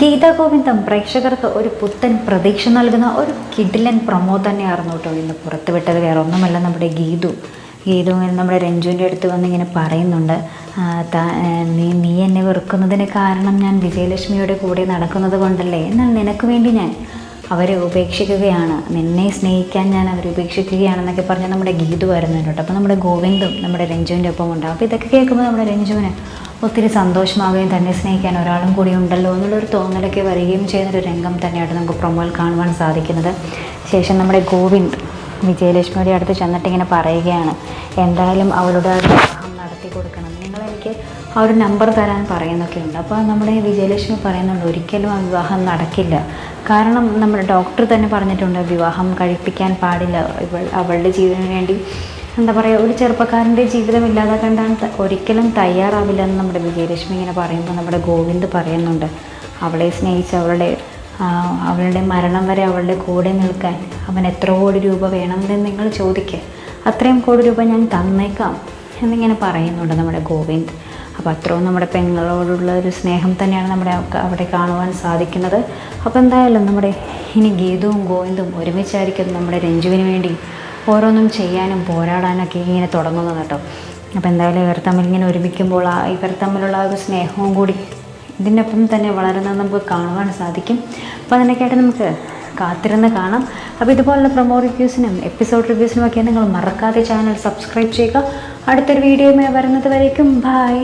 ഗീതാ ഗോവിന്ദം പ്രേക്ഷകർക്ക് ഒരു പുത്തൻ പ്രതീക്ഷ നൽകുന്ന ഒരു കിഡിലൻ പ്രൊമോ തന്നെയായിരുന്നു കേട്ടോ ഇന്ന് പുറത്തുവിട്ടത് വേറെ ഒന്നുമല്ല നമ്മുടെ ഗീതു. ഗീതു ഇങ്ങനെ നമ്മുടെ രഞ്ജുവിന്റെ അടുത്ത് വന്ന് ഇങ്ങനെ പറയുന്നുണ്ട് നീ നീ എന്നെ വെറുക്കുന്നതിന് കാരണം ഞാൻ വിജയലക്ഷ്മിയുടെ കൂടെ നടക്കുന്നത് കൊണ്ടല്ലേ? എന്നാൽ നിനക്ക് വേണ്ടി ഞാൻ അവരെ ഉപേക്ഷിക്കുകയാണ്. നിന്നെ സ്നേഹിക്കാൻ ഞാൻ അവരെ ഉപേക്ഷിക്കുകയാണെന്നൊക്കെ പറഞ്ഞ് നമ്മുടെ ഗീതു വരുന്നുണ്ട് അപ്പോൾ നമ്മുടെ ഗോവിന്ദും നമ്മുടെ രഞ്ജുവിന്റെ ഒപ്പം ഉണ്ടാവും അപ്പോൾ ഇതൊക്കെ കേൾക്കുമ്പോൾ നമ്മുടെ രഞ്ജുവിന് ഒത്തിരി സന്തോഷമാവുകയും തന്നെ സ്നേഹിക്കാൻ ഒരാളും കൂടി ഉണ്ടല്ലോ എന്നുള്ളൊരു തോന്നലൊക്കെ വരികയും ചെയ്യുന്നൊരു രംഗം തന്നെയായിട്ട് നമുക്ക് പ്രൊമോയിൽ കാണുവാൻ സാധിക്കുന്നത്. ശേഷം നമ്മുടെ ഗോവിന്ദ് വിജയലക്ഷ്മിയുടെ അടുത്ത് ചെന്നിട്ട് ഇങ്ങനെ പറയുകയാണ് എന്തായാലും അവളുടെ വിവാഹം നടത്തി കൊടുക്കണം. നിങ്ങളെനിക്ക് ആ ഒരു നമ്പർ തരാൻ പറയുന്നൊക്കെ ഉണ്ട്. അപ്പോൾ നമ്മുടെ വിജയലക്ഷ്മി പറയുന്നുണ്ട് ഒരിക്കലും ആ വിവാഹം നടക്കില്ല. കാരണം നമ്മുടെ ഡോക്ടർ തന്നെ പറഞ്ഞിട്ടുണ്ട് വിവാഹം കഴിപ്പിക്കാൻ പാടില്ല. ഇവൾ അവളുടെ ജീവന് വേണ്ടി എന്താ പറയുക ഒരു ചെറുപ്പക്കാരന്റെ ജീവിതം ഇല്ലാതാക്കാൻ ത- ഒരിക്കലും തയ്യാറാവില്ല എന്ന് നമ്മുടെ വിജയലക്ഷ്മി ഇങ്ങനെ പറയുമ്പോൾ നമ്മുടെ ഗോവിന്ദ് പറയുന്നുണ്ട്. അവളെ സ്നേഹിച്ച് അവളുടെ അവളുടെ മരണം വരെ അവളുടെ കൂടെ നിൽക്കാൻ അവൻ എത്ര കോടി രൂപ വേണമെന്ന് നിങ്ങൾ ചോദിക്കുക അത്രയും കോടി രൂപ ഞാൻ തന്നേക്കാം എന്നിങ്ങനെ പറയുന്നുണ്ട് നമ്മുടെ ഗോവിന്ദ്. അപ്പോൾ അത്രയും നമ്മുടെ പെങ്ങളോടുള്ള ഒരു സ്നേഹം തന്നെയാണ് നമ്മുടെ അവ- അവിടെ കാണുവാൻ സാധിക്കുന്നത്. അപ്പോൾ എന്തായാലും നമ്മുടെ ഇനി ഗീതവും ഗോവിന്ദും ഒരുമിച്ചായിരിക്കും നമ്മുടെ രഞ്ജുവിന് വേണ്ടി ഓരോന്നും ചെയ്യാനും പോരാടാനൊക്കെ ഇങ്ങനെ തുടങ്ങുന്നത് കേട്ടോ. അപ്പോൾ എന്തായാലും ഇവർ തമ്മിൽ ഇങ്ങനെ ഒരുമിക്കുമ്പോൾ ആ ഇവർ തമ്മിലുള്ള ഒരു സ്നേഹവും കൂടി ഇതിനൊപ്പം തന്നെ വളരുന്നത് നമുക്ക് കാണുവാൻ സാധിക്കും. അപ്പോൾ അതിനൊക്കെയായിട്ട് നമുക്ക് കാത്തിരുന്ന് കാണാം. അപ്പോൾ ഇതുപോലുള്ള പ്രൊമോ റിവ്യൂസിനും എപ്പിസോഡ് റിവ്യൂസിനും ഒക്കെ നിങ്ങൾ മറക്കാതെ ചാനൽ സബ്സ്ക്രൈബ് ചെയ്യുക. അടുത്തൊരു വീഡിയോയുമായി വരുന്നത് വരേക്കും. ബൈ